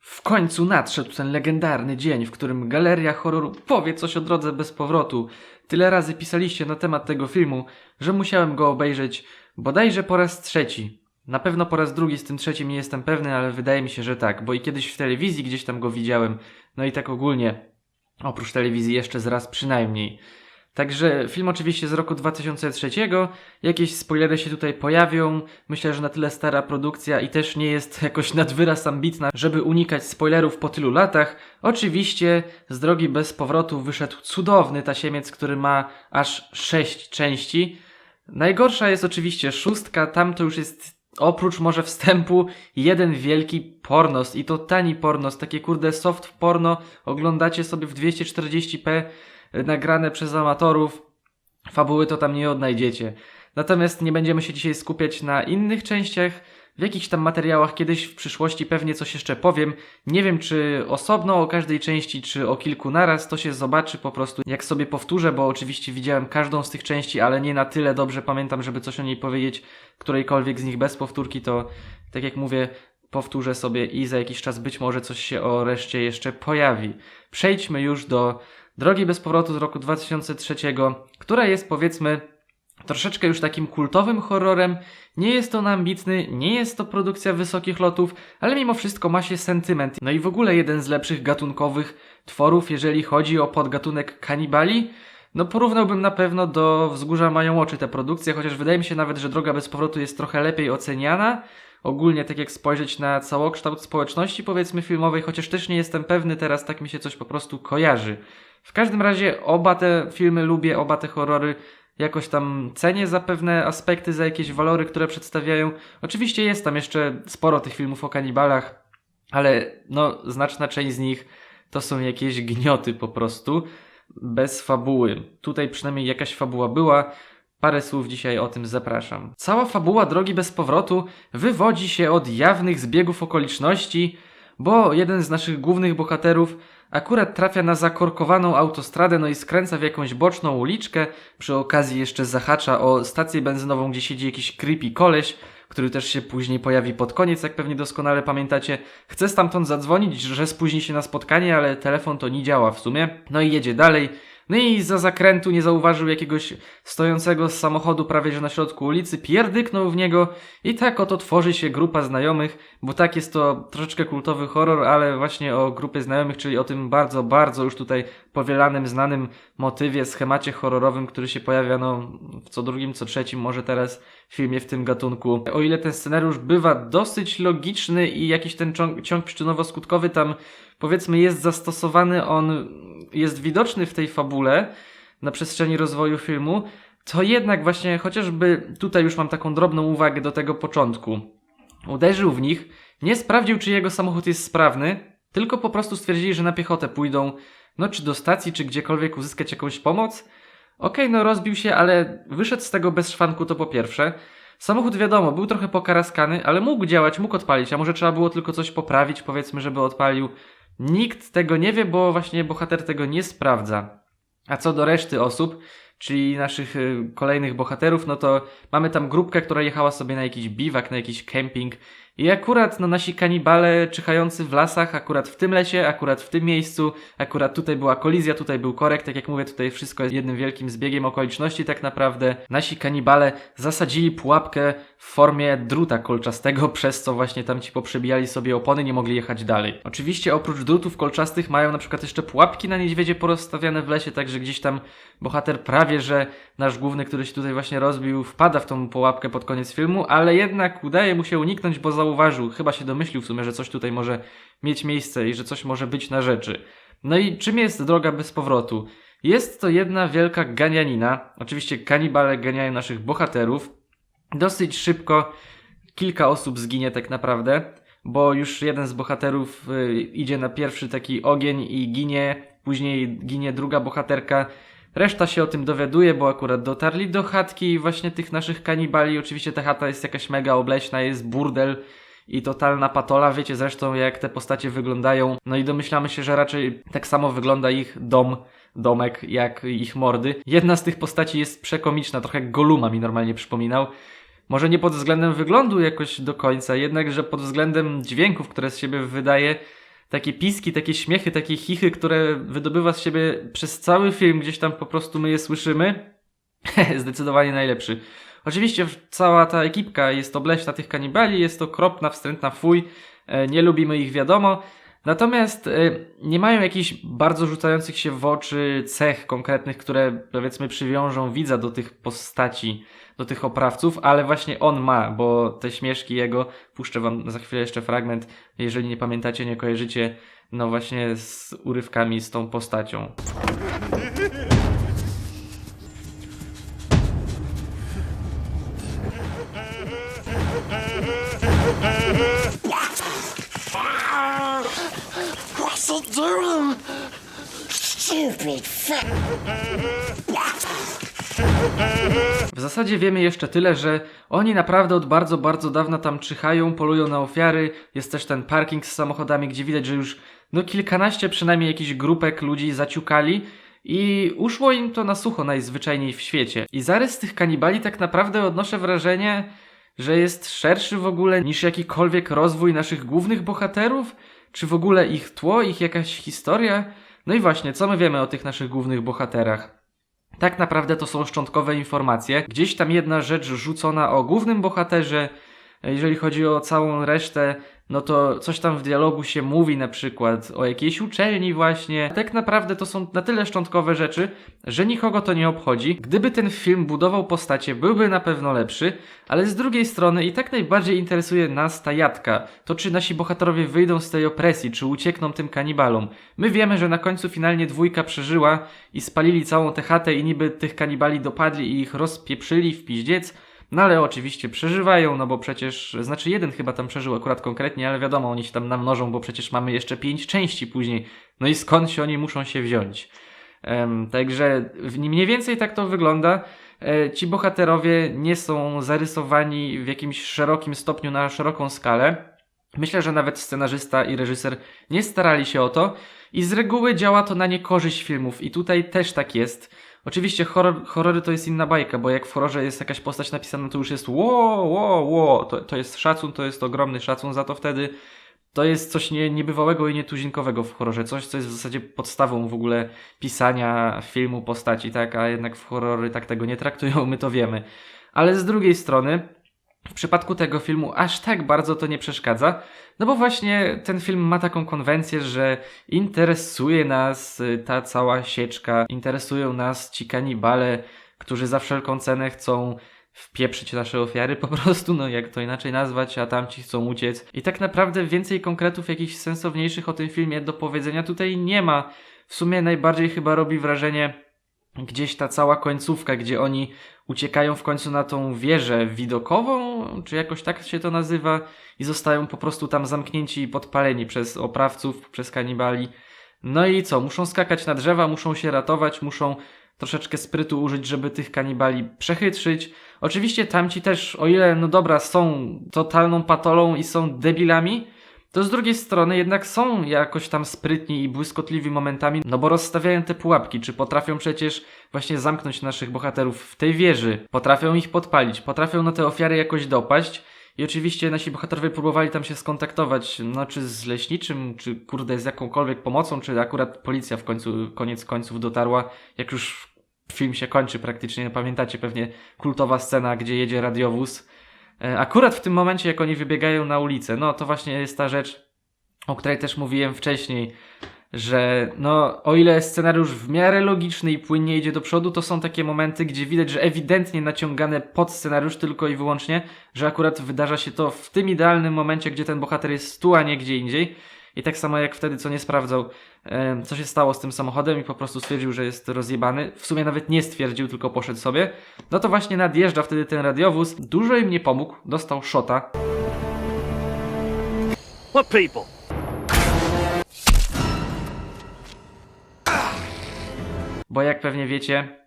W końcu nadszedł ten legendarny dzień, w którym galeria horroru powie coś o drodze bez powrotu. Tyle razy pisaliście na temat tego filmu, że musiałem go obejrzeć bodajże po raz trzeci. Na pewno po raz drugi z tym trzecim nie jestem pewny, ale wydaje mi się, że tak, bo i kiedyś w telewizji gdzieś tam go widziałem. No i tak ogólnie, oprócz telewizji jeszcze z raz przynajmniej. Także film oczywiście z roku 2003. Jakieś spoilery się tutaj pojawią. Myślę, że na tyle stara produkcja i też nie jest jakoś nad wyraz ambitna, żeby unikać spoilerów po tylu latach. Oczywiście z drogi bez powrotu wyszedł cudowny tasiemiec, który ma aż sześć części. Najgorsza jest oczywiście szóstka, tam to już jest oprócz może wstępu jeden wielki pornos i to tani pornos, takie kurde soft porno oglądacie sobie w 240p nagrane przez amatorów. Fabuły to tam nie odnajdziecie. Natomiast nie będziemy się dzisiaj skupiać na innych częściach. W jakichś tam materiałach kiedyś w przyszłości pewnie coś jeszcze powiem. Nie wiem, czy osobno o każdej części, czy o kilku naraz. To się zobaczy po prostu, jak sobie powtórzę, bo oczywiście widziałem każdą z tych części, ale nie na tyle dobrze pamiętam, żeby coś o niej powiedzieć. Którejkolwiek z nich bez powtórki, to tak jak mówię, powtórzę sobie i za jakiś czas być może coś się o reszcie jeszcze pojawi. Przejdźmy już do Drogi bez powrotu z roku 2003, która jest powiedzmy troszeczkę już takim kultowym horrorem. Nie jest on ambitny, nie jest to produkcja wysokich lotów, ale mimo wszystko ma się sentyment. No i w ogóle jeden z lepszych gatunkowych tworów, jeżeli chodzi o podgatunek kanibali. No porównałbym na pewno do Wzgórza mają oczy te produkcje, chociaż wydaje mi się nawet, że Droga bez powrotu jest trochę lepiej oceniana. Ogólnie tak jak spojrzeć na całokształt społeczności powiedzmy filmowej, chociaż też nie jestem pewny teraz, tak mi się coś po prostu kojarzy. W każdym razie oba te filmy lubię, oba te horrory jakoś tam cenię za pewne aspekty, za jakieś walory, które przedstawiają. Oczywiście jest tam jeszcze sporo tych filmów o kanibalach, ale no znaczna część z nich to są jakieś gnioty po prostu, bez fabuły. Tutaj przynajmniej jakaś fabuła była. Parę słów dzisiaj o tym zapraszam. Cała fabuła Drogi bez powrotu wywodzi się od jawnych zbiegów okoliczności, bo jeden z naszych głównych bohaterów akurat trafia na zakorkowaną autostradę, no i skręca w jakąś boczną uliczkę. Przy okazji jeszcze zahacza o stację benzynową, gdzie siedzi jakiś creepy koleś, który też się później pojawi pod koniec, jak pewnie doskonale pamiętacie. Chce stamtąd zadzwonić, że spóźni się na spotkanie, ale telefon to nie działa w sumie. No i jedzie dalej. No i za zakrętu nie zauważył jakiegoś stojącego z samochodu prawie że na środku ulicy, pierdyknął w niego i tak oto tworzy się grupa znajomych, bo tak jest to troszeczkę kultowy horror, ale właśnie o grupie znajomych, czyli o tym bardzo, bardzo już tutaj powielanym, znanym motywie, schemacie horrorowym, który się pojawia no w co drugim, co trzecim, może teraz filmie w tym gatunku. O ile ten scenariusz bywa dosyć logiczny i jakiś ten ciąg, ciąg przyczynowo-skutkowy tam powiedzmy jest zastosowany, on jest widoczny w tej fabule na przestrzeni rozwoju filmu, to jednak właśnie chociażby tutaj już mam taką drobną uwagę do tego początku. Uderzył w nich, nie sprawdził czy jego samochód jest sprawny, tylko po prostu stwierdzili, że na piechotę pójdą, no czy do stacji, czy gdziekolwiek uzyskać jakąś pomoc. Okej, no rozbił się, ale wyszedł z tego bez szwanku to po pierwsze. Samochód wiadomo, był trochę pokaraskany, ale mógł działać, mógł odpalić, a może trzeba było tylko coś poprawić, powiedzmy, żeby odpalił. Nikt tego nie wie, bo właśnie bohater tego nie sprawdza. A co do reszty osób, czyli naszych y, kolejnych bohaterów, no to mamy tam grupkę, która jechała sobie na jakiś biwak, na jakiś camping i akurat no nasi kanibale czyhający w lasach, akurat w tym lesie, akurat w tym miejscu, akurat tutaj była kolizja, tutaj był korek, tak jak mówię, tutaj wszystko jest jednym wielkim zbiegiem okoliczności tak naprawdę. Nasi kanibale zasadzili pułapkę w formie druta kolczastego, przez co właśnie tam ci poprzebijali sobie opony, nie mogli jechać dalej. Oczywiście oprócz drutów kolczastych mają na przykład jeszcze pułapki na niedźwiedzie porozstawiane w lesie, także gdzieś tam bohater prawie, że nasz główny, który się tutaj właśnie rozbił, wpada w tą pułapkę pod koniec filmu, ale jednak udaje mu się uniknąć, bo zauważył, chyba się domyślił w sumie, że coś tutaj może mieć miejsce i że coś może być na rzeczy. No i czym jest droga bez powrotu? Jest to jedna wielka ganianina. Oczywiście kanibale ganiają naszych bohaterów. Dosyć szybko kilka osób zginie tak naprawdę, bo już jeden z bohaterów y, idzie na pierwszy taki ogień i ginie, później ginie druga bohaterka. Reszta się o tym dowiaduje, bo akurat dotarli do chatki właśnie tych naszych kanibali. Oczywiście ta chata jest jakaś mega obleśna, jest burdel i totalna patola. Wiecie zresztą, jak te postacie wyglądają. No i domyślamy się, że raczej tak samo wygląda ich dom, domek, jak ich mordy. Jedna z tych postaci jest przekomiczna, trochę Goluma mi normalnie przypominał. Może nie pod względem wyglądu jakoś do końca, jednakże pod względem dźwięków, które z siebie wydaje. Takie piski, takie śmiechy, takie chichy, które wydobywa z siebie przez cały film, gdzieś tam po prostu my je słyszymy. Zdecydowanie najlepszy. Oczywiście cała ta ekipka jest obleśna tych kanibali, jest to kropna, wstrętna fuj, e, nie lubimy ich wiadomo. Natomiast e, nie mają jakichś bardzo rzucających się w oczy cech konkretnych, które powiedzmy przywiążą widza do tych postaci, do tych oprawców, ale właśnie on ma, bo te śmieszki jego, puszczę wam za chwilę jeszcze fragment, jeżeli nie pamiętacie, nie kojarzycie, no właśnie z urywkami z tą postacią. Stupid. W zasadzie wiemy jeszcze tyle, że oni naprawdę od bardzo, bardzo dawna tam czyhają, polują na ofiary. Jest też ten parking z samochodami, gdzie widać, że już no kilkanaście przynajmniej jakichś grupek ludzi zaciukali i uszło im to na sucho najzwyczajniej w świecie. I zarys tych kanibali tak naprawdę odnoszę wrażenie, że jest szerszy w ogóle niż jakikolwiek rozwój naszych głównych bohaterów, czy w ogóle ich tło, ich jakaś historia. No i właśnie, co my wiemy o tych naszych głównych bohaterach? Tak naprawdę to są szczątkowe informacje. Gdzieś tam jedna rzecz rzucona o głównym bohaterze. Jeżeli chodzi o całą resztę, no to coś tam w dialogu się mówi na przykład o jakiejś uczelni właśnie. Tak naprawdę to są na tyle szczątkowe rzeczy, że nikogo to nie obchodzi. Gdyby ten film budował postacie, byłby na pewno lepszy, ale z drugiej strony i tak najbardziej interesuje nas ta jadka. To czy nasi bohaterowie wyjdą z tej opresji, czy uciekną tym kanibalom. My wiemy, że na końcu finalnie dwójka przeżyła i spalili całą tę chatę i niby tych kanibali dopadli i ich rozpieprzyli w piździec. No ale oczywiście przeżywają, no bo przecież, znaczy jeden chyba tam przeżył akurat konkretnie, ale wiadomo, oni się tam namnożą, bo przecież mamy jeszcze pięć części później. No i skąd się oni muszą się wziąć? Em, także mniej więcej tak to wygląda. E, ci bohaterowie nie są zarysowani w jakimś szerokim stopniu na szeroką skalę. Myślę, że nawet scenarzysta i reżyser nie starali się o to i z reguły działa to na niekorzyść filmów i tutaj też tak jest. Oczywiście horror, horrory to jest inna bajka, bo jak w horrorze jest jakaś postać napisana, to już jest ło, ło, ło, to, to jest szacun, to jest ogromny szacun za to wtedy. To jest coś nie, niebywałego i nietuzinkowego w horrorze, coś co jest w zasadzie podstawą w ogóle pisania filmu, postaci, tak, a jednak w horrory tak tego nie traktują, my to wiemy. Ale z drugiej strony, w przypadku tego filmu aż tak bardzo to nie przeszkadza, no bo właśnie ten film ma taką konwencję, że interesuje nas y, ta cała sieczka, interesują nas ci kanibale, którzy za wszelką cenę chcą wpieprzyć nasze ofiary po prostu, no jak to inaczej nazwać, a tamci chcą uciec. I tak naprawdę więcej konkretów jakichś sensowniejszych o tym filmie do powiedzenia tutaj nie ma. W sumie najbardziej chyba robi wrażenie gdzieś ta cała końcówka, gdzie oni uciekają w końcu na tą wieżę widokową, czy jakoś tak się to nazywa, i zostają po prostu tam zamknięci i podpaleni przez oprawców, przez kanibali. No i co? Muszą skakać na drzewa, muszą się ratować, muszą troszeczkę sprytu użyć, żeby tych kanibali przechytrzyć. Oczywiście tamci też, o ile, no dobra, są totalną patolą i są debilami, to z drugiej strony jednak są jakoś tam sprytni i błyskotliwi momentami, no bo rozstawiają te pułapki, czy potrafią przecież właśnie zamknąć naszych bohaterów w tej wieży, potrafią ich podpalić, potrafią na te ofiary jakoś dopaść. I oczywiście nasi bohaterowie próbowali tam się skontaktować, no czy z leśniczym, czy kurde z jakąkolwiek pomocą, czy akurat policja w końcu, koniec końców dotarła, jak już film się kończy praktycznie, pamiętacie pewnie kultowa scena, gdzie jedzie radiowóz. E, Akurat w tym momencie, jak oni wybiegają na ulicę, no to właśnie jest ta rzecz, o której też mówiłem wcześniej, że no, o ile scenariusz w miarę logiczny i płynnie idzie do przodu, to są takie momenty, gdzie widać, że ewidentnie naciągane pod scenariusz tylko i wyłącznie, że akurat wydarza się to w tym idealnym momencie, gdzie ten bohater jest tu, a nie gdzie indziej. I tak samo jak wtedy, co nie sprawdzał, co się stało z tym samochodem i po prostu stwierdził, że jest rozjebany. W sumie nawet nie stwierdził, tylko poszedł sobie. No to właśnie nadjeżdża wtedy ten radiowóz. Dużo im nie pomógł, dostał szota. What people? bo jak pewnie wiecie,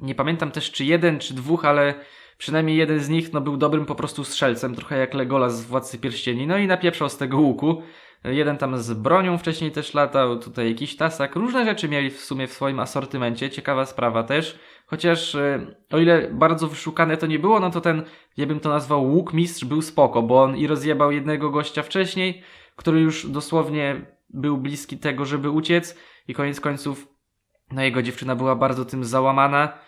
nie pamiętam też czy jeden, czy dwóch, ale Przynajmniej jeden z nich no, był dobrym po prostu strzelcem, trochę jak Legolas z Władcy Pierścieni, no i napieprzał z tego łuku. Jeden tam z bronią wcześniej też latał, tutaj jakiś tasak. Różne rzeczy mieli w sumie w swoim asortymencie, ciekawa sprawa też. Chociaż e, o ile bardzo wyszukane to nie było, no to ten, ja bym to nazwał łuk mistrz, był spoko, bo on i rozjebał jednego gościa wcześniej, który już dosłownie był bliski tego, żeby uciec i koniec końców no jego dziewczyna była bardzo tym załamana,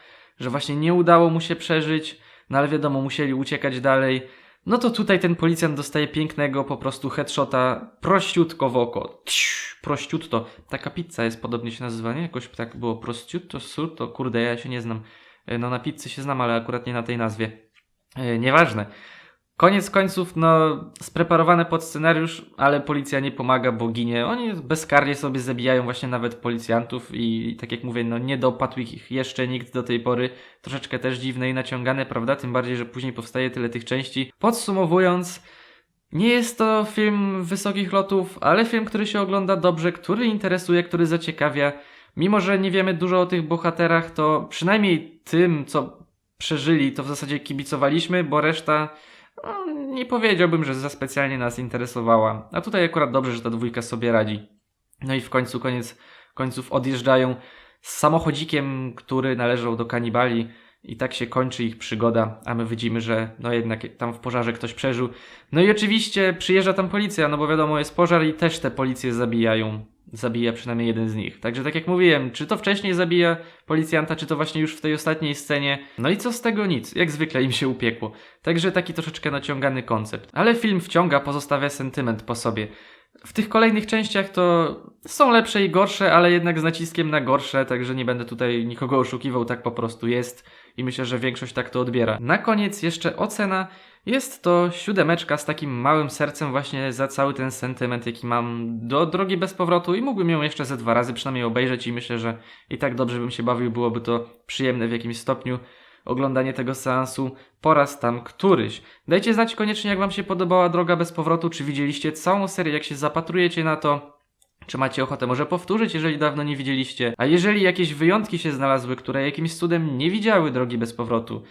że właśnie nie udało mu się przeżyć, no ale wiadomo, musieli uciekać dalej. No to tutaj ten policjant dostaje pięknego po prostu headshota prościutko w oko. Ciu, prościutto. Taka pizza jest podobnie się nazywa, nie? Jakoś tak było prościutto, surto, kurde, ja się nie znam. E, No na pizzy się znam, ale akurat nie na tej nazwie. E, Nieważne. Koniec końców, no, spreparowane pod scenariusz, ale policja nie pomaga, bo ginie. Oni bezkarnie sobie zabijają właśnie nawet policjantów i, tak jak mówię, no, nie dopadł ich jeszcze nikt do tej pory. Troszeczkę też dziwne i naciągane, prawda? Tym bardziej, że później powstaje tyle tych części. Podsumowując, nie jest to film wysokich lotów, ale film, który się ogląda dobrze, który interesuje, który zaciekawia. Mimo, że nie wiemy dużo o tych bohaterach, to przynajmniej tym, co przeżyli, to w zasadzie kibicowaliśmy, bo reszta no, nie powiedziałbym, że za specjalnie nas interesowała. A tutaj akurat dobrze, że ta dwójka sobie radzi. No i w końcu, koniec końców odjeżdżają z samochodzikiem, który należał do kanibali i tak się kończy ich przygoda, a my widzimy, że no jednak tam w pożarze ktoś przeżył. No i oczywiście przyjeżdża tam policja, no bo wiadomo jest pożar i też te policje zabijają. Zabija przynajmniej jeden z nich. Także tak jak mówiłem, czy to wcześniej zabija policjanta, czy to właśnie już w tej ostatniej scenie. No i co z tego nic, jak zwykle im się upiekło. Także taki troszeczkę naciągany koncept. Ale film wciąga, pozostawia sentyment po sobie. W tych kolejnych częściach to są lepsze i gorsze, ale jednak z naciskiem na gorsze, także nie będę tutaj nikogo oszukiwał, tak po prostu jest i myślę, że większość tak to odbiera. Na koniec jeszcze ocena. Jest to siódemeczka z takim małym sercem właśnie za cały ten sentyment, jaki mam do Drogi Bez Powrotu i mógłbym ją jeszcze ze dwa razy przynajmniej obejrzeć i myślę, że i tak dobrze bym się bawił, byłoby to przyjemne w jakimś stopniu oglądanie tego seansu po raz tam któryś. Dajcie znać koniecznie, jak Wam się podobała Droga Bez Powrotu, czy widzieliście całą serię, jak się zapatrujecie na to, czy macie ochotę może powtórzyć, jeżeli dawno nie widzieliście, a jeżeli jakieś wyjątki się znalazły, które jakimś cudem nie widziały Drogi Bez Powrotu,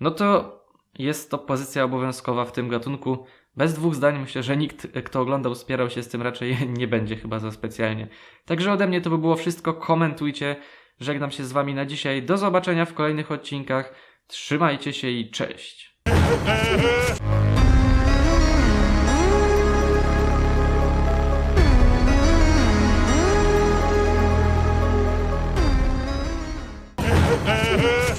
no to jest to pozycja obowiązkowa w tym gatunku. Bez dwóch zdań myślę, że nikt, kto oglądał, spierał się z tym raczej nie będzie chyba za specjalnie. Także ode mnie to by było wszystko. Komentujcie. Żegnam się z Wami na dzisiaj. Do zobaczenia w kolejnych odcinkach. Trzymajcie się i cześć.